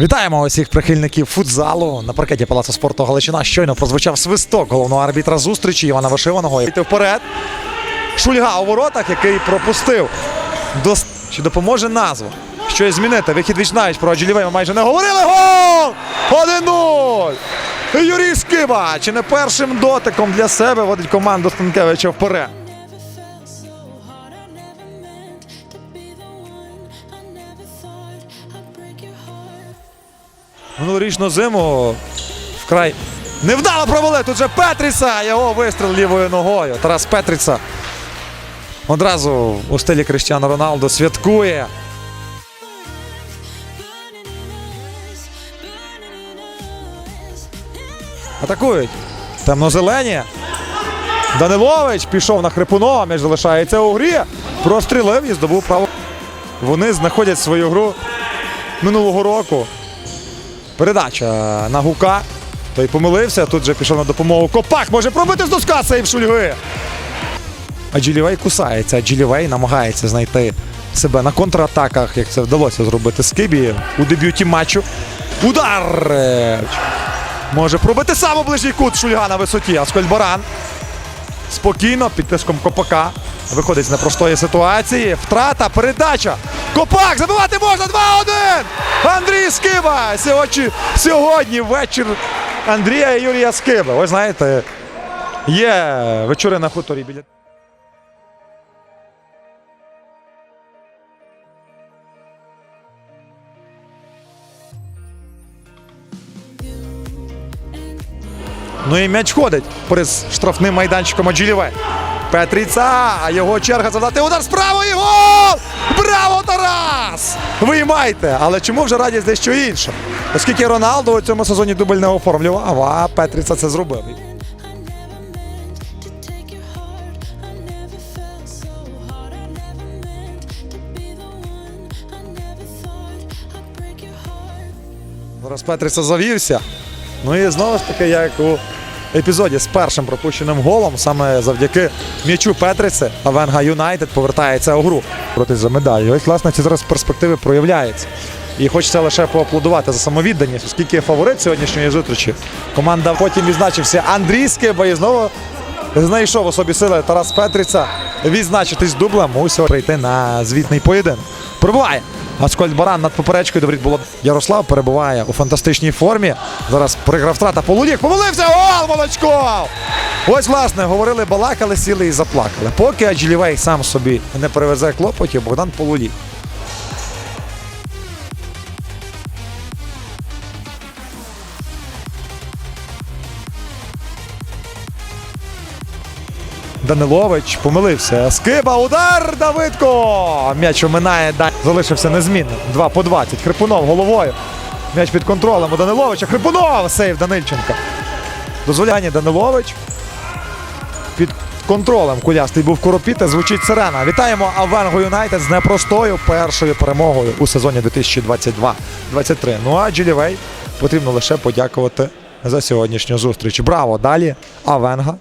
Вітаємо усіх прихильників футзалу на паркеті Палацу спорту Галичина. Щойно прозвучав свисток головного арбітра зустрічі Івана Вишиваного. Йти вперед. Шульга у воротах, який пропустив. Дос... Чи допоможе назва? Щось змінити. Вихід віч навіть про Аджилівей ми майже не говорили. Гол! 1-0! Юрій Скиба. Чи не першим дотиком для себе водить команду Станкевича вперед? Минулорічну зиму вкрай невдало провели. Тут же Петріса. Його вистріл лівою ногою. Тарас Петріса одразу у стилі Кріштіану Роналду святкує. Атакують. Темно-зелені. Данилович пішов на Хрипунова, м'яч залишається у грі. Прострілив і здобув право. Вони знаходять свою гру минулого року. Передача на Гука. Той помилився. Тут же пішов на допомогу. Копак може пробити з доска сейв Шульги. А Джилівей кусається. Джилівей намагається знайти себе на контратаках, як це вдалося зробити Скибі у дебюті матчу. Удар! Може пробити сам у ближній кут Шульга на висоті. Аскольд Баран. Спокійно, під тиском Копака. Виходить з непростої ситуації. Втрата, передача. Копак! Забивати можна 2-1! Андрій Скиба! Сьогодні, сьогодні вечір Андрія і Юрія Скиби. Ви знаєте, є вечори на хуторі біля. Ну і м'яч ходить перед штрафним майданчиком Аджиліве. Петріца, а його черга завдати удар з правої гол! Браво, Тарас! Виймайте! Але чому вже радість дещо інша? Оскільки Роналду у цьому сезоні дубль не оформлював, а Петріца це зробив. Зараз Петріца завівся. Ну і знову ж таки, як у епізоді з першим пропущеним голом, саме завдяки м'ячу Петриці, Авенга Юнайтед повертається у гру проти за медаль. І ось, власне, ці зараз перспективи проявляються. І хочеться лише поаплодувати за самовідданість, оскільки фаворит сьогоднішньої зустрічі. Команда потім відзначився Андрій Скиба і знову знайшов у собі сили Тарас Петриця відзначитись дублем. Мусив прийти на звітний поєдинок. Пробуває. Аскольд Баран над поперечкою добрі, було. Ярослав перебуває у фантастичній формі. Зараз приграв втрата Полудік. Помилився! Гол, молочко! Ось, власне, говорили, балакали, сіли і заплакали. Поки Аджілівей сам собі не перевезе клопотів, Богдан Полулік. Данилович помилився. Скиба, удар Давидко! М'яч оминає, залишився незмінним. 2 по 20. Хрипунов головою. М'яч під контролем у Даниловича. Хрипунов! Сейв Данильченка. Дозволяння Данилович. Під контролем кулястий був Коропіта. Звучить сирена. Вітаємо Авенго Юнайтед з непростою першою перемогою у сезоні 2022-23. Ну а Джилівей потрібно лише подякувати за сьогоднішню зустріч. Браво! Далі Авенга